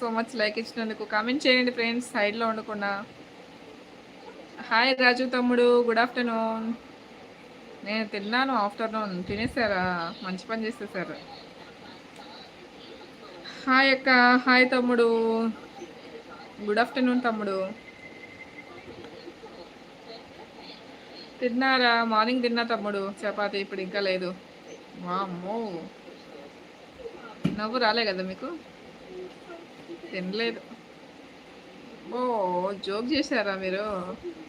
So much like ఇచ్చినందుకు. Comment చేయండి friends సైడ్లో ఉండకుండా. హాయ్ రాజు తమ్ముడు గుడ్ ఆఫ్టర్నూన్ నేను తిన్నాను ఆఫ్టర్నూన్. తినేసారా? మంచి పని చేసేసారు. హాయ్ అక్క హాయ్ తమ్ముడు. గుడ్ ఆఫ్టర్నూన్ తమ్ముడు. తిన్నారా? మార్నింగ్ తిన్నా తమ్ముడు. చపాతి ఇప్పుడు ఇంకా లేదు. వామ్మో. నవ్వు రాలే కదా మీకు? తినలేదు. ఓ జోక్ చేశారా మీరు?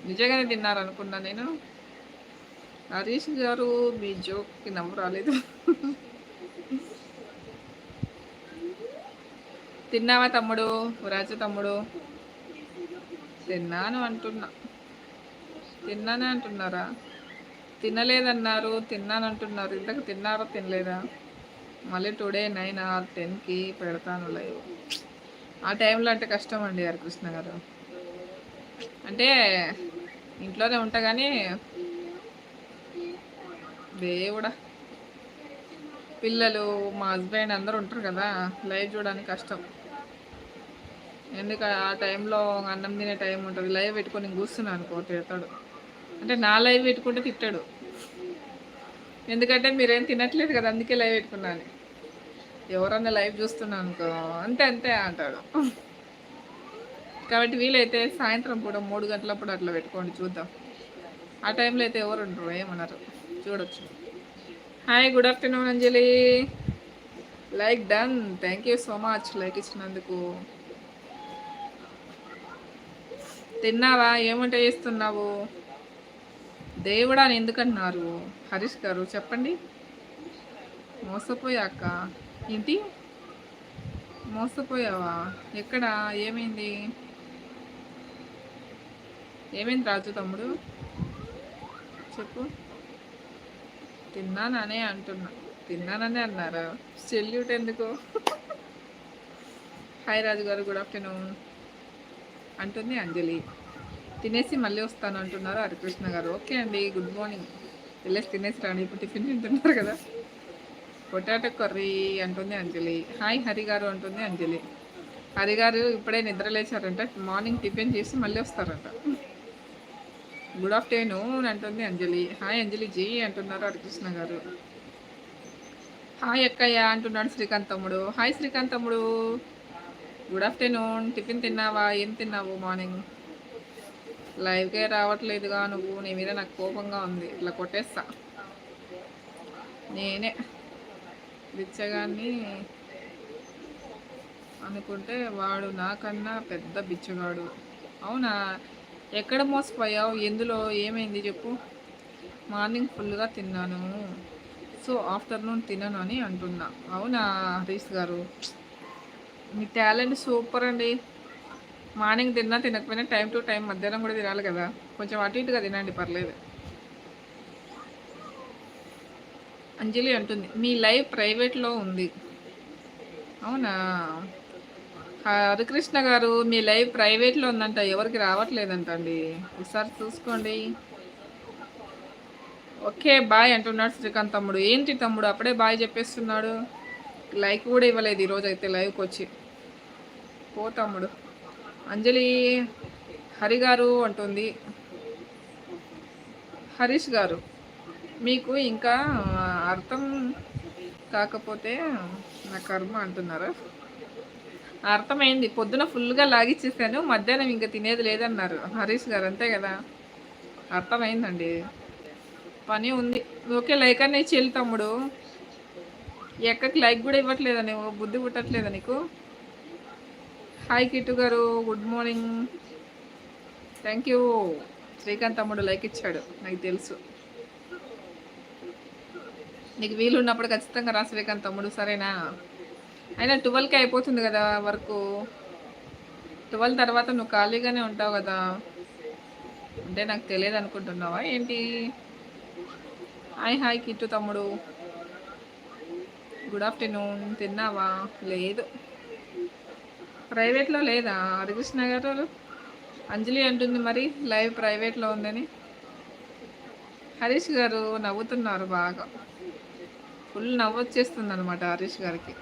నిజంగానే తిన్నారు అనుకున్నా నేను. హరీష్ గారు మీ జోక్కి నవ్వు రాలేదు. తిన్నావా తమ్ముడు? రాజు తమ్ముడు? తిన్నాను అంటున్నా. తిన్నానే అంటున్నారా? తినలేదన్నారు తిన్నాను అంటున్నారు ఇంతకు తిన్నారా తినలేదా? మళ్ళీ టుడే నైన్ ఆర్ టెన్కి పెడతాను లైవ్. ఆ టైంలో అంటే కష్టం అండి హరికృష్ణ గారు. అంటే ఇంట్లోనే ఉంటా కానీ దేవుడా. పిల్లలు మా హస్బెండ్ అందరూ ఉంటారు కదా లైవ్ చూడడానికి కష్టం. ఎందుకు ఆ టైంలో అన్నం తినే టైం ఉంటుంది లైవ్ పెట్టుకొని కూర్చున్నాను అనుకో తిడతాడు అంటే నా లైవ్ పెట్టుకుంటే తిట్టాడు. ఎందుకంటే మీరేం తినట్లేదు కదా అందుకే లైవ్ పెట్టుకున్నాను ఎవరన్నా లైవ్ చూస్తున్నాను అనుకో అంతే అంతే అంటాడు. కాబట్టి వీలైతే సాయంత్రం కూడా మూడు గంటలప్పుడు అట్లా పెట్టుకోండి చూద్దాం. ఆ టైంలో అయితే ఎవరు ఉండరు ఏమన్నారు చూడొచ్చు. Hi good afternoon Anjali. Like done thank you so much like ఇచ్చినందుకు. తిన్నావా? ఏమంట చేస్తున్నావు? దేవుడా అని ఎందుకన్నారు హరీష్ గారు చెప్పండి. మోసపోయాక ఏంటి? మోసపోయావా? ఎక్కడ? ఏమైంది? ఏమైంది రాజు తమ్ముడు? చెప్పు. తిన్నాననే అంటున్నా. తిన్నాననే అన్నారా? సెల్యూట్ ఎందుకు? హాయ్ రాజు గారు గుడ్ ఆఫ్టర్నూన్. అంటుంది అంజలి. తినేసి మళ్ళీ వస్తాను అంటున్నారు హరికృష్ణ గారు. ఓకే అండి గుడ్ మార్నింగ్. వెళ్ళేసి తినేసి రాండి. ఇప్పుడు టిఫిన్ తింటున్నారు కదా. పొటాటో కర్రీ అంటుంది అంజలి. హాయ్ హరి గారు అంటుంది అంజలి. హరి గారు ఇప్పుడే నిద్ర లేచారంట. మార్నింగ్ టిఫిన్ చేసి మళ్ళీ వస్తారంట. గుడ్ ఆఫ్టర్నూన్ అంటుంది అంజలి. హాయ్ అంజలి జీ అంటున్నారు హరికృష్ణ గారు. హాయ్ అక్కయ్య అంటున్నాడు శ్రీకాంత్ తమ్ముడు హాయ్ శ్రీకాంత్ తమ్ముడు గుడ్ ఆఫ్టర్నూన్ టిఫిన్ తిన్నావా? ఏం తిన్నావు మార్నింగ్? లైవ్కే రావట్లేదుగా నువ్వు. నీ మీద నాకు కోపంగా ఉంది. ఇట్లా కొట్టేస్తా. నేనే బిచ్చగాన్ని అనుకుంటే వాడు నాకన్నా పెద్ద బిచ్చగాడు. అవునా? ఎక్కడ మోసపోయావు? ఎందులో? ఏమైంది చెప్పు. మార్నింగ్ ఫుల్గా తిన్నాను. సో ఆఫ్టర్నూన్ తినను అని అంటున్నా. అవునా హరీష్ గారు? మీ టాలెంట్ సూపర్ అండి. మార్నింగ్ తిన్నా తినకపోయినా టైం టు టైం మధ్యాహ్నం కూడా తినాలి కదా. కొంచెం అటు ఇటుగా తినండి పర్లేదు. అంజలి అంటుంది మీ లైవ్ ప్రైవేట్లో ఉంది. అవునా? హరికృష్ణ గారు మీ లైవ్ ప్రైవేట్లో ఉందంట ఎవరికి రావట్లేదంట అండి ఒకసారి చూసుకోండి. ఓకే బాయ్ అంటున్నాడు శ్రీకాంత్ తమ్ముడు. ఏంటి తమ్ముడు అప్పుడే బాయ్ చెప్పేస్తున్నాడు. లైక్ కూడా ఇవ్వలేదు ఈరోజు అయితే లైవ్కి వచ్చి. పో తమ్ముడు. అంజలి హరి గారు అంటుంది హరీష్ గారు మీకు ఇంకా అర్థం కాకపోతే నా కర్మ అంటున్నారా? అర్థమైంది. పొద్దున ఫుల్గా లాగిచ్చేసాను. మధ్యాహ్నం ఇంకా తినేది లేదన్నారు. హరీష్ గారు అంతే కదా? అర్థమైందండి. పని ఉంది. ఓకే లైక్ అనే చెల్లి తమ్ముడు. ఎక్కకి లైక్ కూడా ఇవ్వట్లేదా నువ్వు బుద్ధి పుట్టట్లేదా నీకు? Hi Kittu garu. Good morning. Thank you Srikanth తమ్ముడు లైక్ ఇచ్చాడు. నాకు తెలుసు. నీకు వీలు ఉన్నప్పుడు ఖచ్చితంగా రా తమ్ముడు సరేనా? అయినా ట్వెల్వ్కి అయిపోతుంది కదా వరకు. ట్వెల్వ్ తర్వాత నువ్వు ఖాళీగానే ఉంటావు కదా. అంటే నాకు తెలియదు అనుకుంటున్నావా ఏంటి? హాయ్ హాయ్ కిట్టు తమ్ముడు. Good afternoon. తిన్నావా? లేదు. ప్రైవేట్లో లేదా? హరికృష్ణ గారు? అంజలి అంటుంది మరి లైవ్ ప్రైవేట్లో ఉందని. హరీష్ గారు నవ్వుతున్నారు బాగా. ఫుల్ నవ్వు వచ్చేస్తుంది అనమాట హరీష్ గారికి.